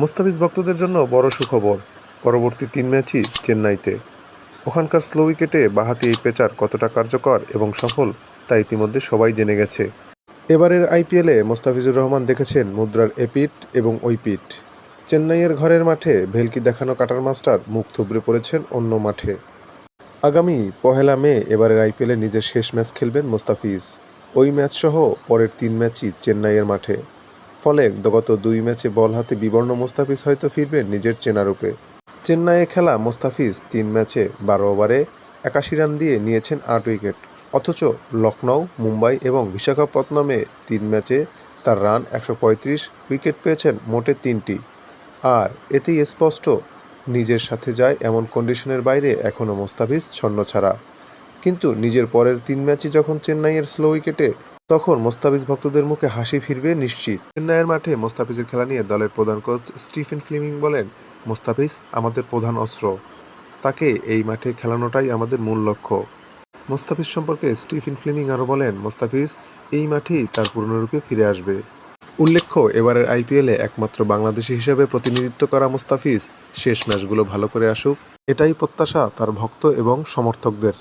মুস্তাফিজ ভক্তদের জন্য বড় সুখবর, পরবর্তী তিন ম্যাচই চেন্নাইতে। ওখানকার স্লো উইকেটে বাহাতি এই পেচার কতটা কার্যকর এবং সফল, তা ইতিমধ্যে সবাই জেনে গেছে। এবারের আইপিএলে মোস্তাফিজুর রহমান দেখেছেন মুদ্রার এপিট এবং ওই পিট চেন্নাইয়ের ঘরের মাঠে ভেলকি দেখানো কাটার মাস্টার মুখ থুবড়ে পড়েছেন অন্য মাঠে। আগামী পহেলা মে এবারের আইপিএলে নিজের শেষ ম্যাচ খেলবেন মোস্তাফিজ। ওই ম্যাচসহ পরের তিন ম্যাচই চেন্নাইয়ের মাঠে। ফলে গত দুই ম্যাচে বল হাতে বিবর্ণ মোস্তাফিজ হয়তো ফিরবেন নিজের চেনারূপে চেন্নাইয়ে খেলা মোস্তাফিজ তিন ম্যাচে বারো ওভারে একাশি রান দিয়ে নিয়েছেন আট উইকেট। অথচ লখনৌ মুম্বাই এবং বিশাখাপত্তনমে তিন ম্যাচে তার রান একশো পঁয়ত্রিশ উইকেট পেয়েছেন মোটে তিনটি। আর এতেই স্পষ্ট, নিজের সাথে যায় এমন কন্ডিশনের বাইরে এখনও মোস্তাফিজ ছন্ন ছাড়া। কিন্তু নিজের পরের তিন ম্যাচই যখন চেন্নাইয়ের স্লো উইকেটে তখন মোস্তাফিজ ভক্তদের মুখে হাসি ফিরবে নিশ্চিত। চেন্নাইয়ের মাঠে মোস্তাফিজের খেলা নিয়ে দলের প্রধান কোচ স্টিফেন ফ্লেমিং বলেন, মোস্তাফিজ আমাদের প্রধান অস্ত্র। তাকে এই মাঠে খেলানোটাই আমাদের মূল লক্ষ্য। মোস্তাফিজ সম্পর্কে স্টিফেন ফ্লেমিং আরও বলেন, মোস্তাফিজ এই মাঠেই তার পূর্ণরূপে ফিরে আসবে। উল্লেখ্য, এবারের আইপিএলে একমাত্র বাংলাদেশি হিসেবে প্রতিনিধিত্ব করা মোস্তাফিজ শেষ ম্যাচগুলো ভালো করে আসুক, এটাই প্রত্যাশা তার ভক্ত এবং সমর্থকদের।